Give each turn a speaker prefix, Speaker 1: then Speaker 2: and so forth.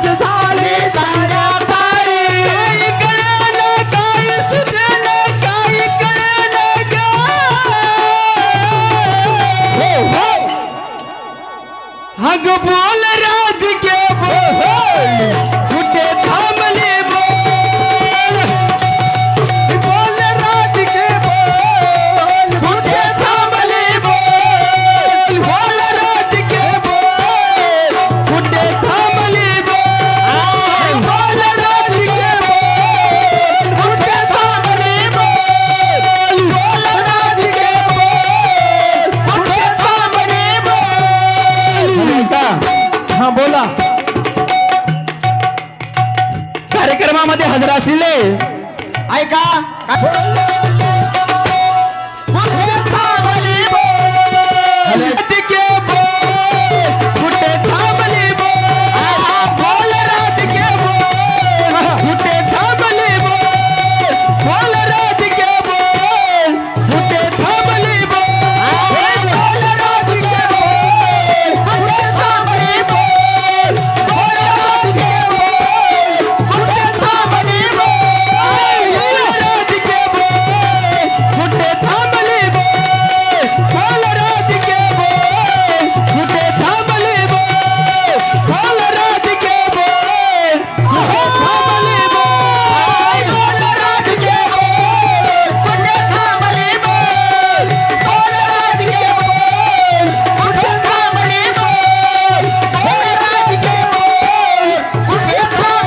Speaker 1: Moses,
Speaker 2: Hallelujah. हजर असलेले
Speaker 1: ऐका Esse...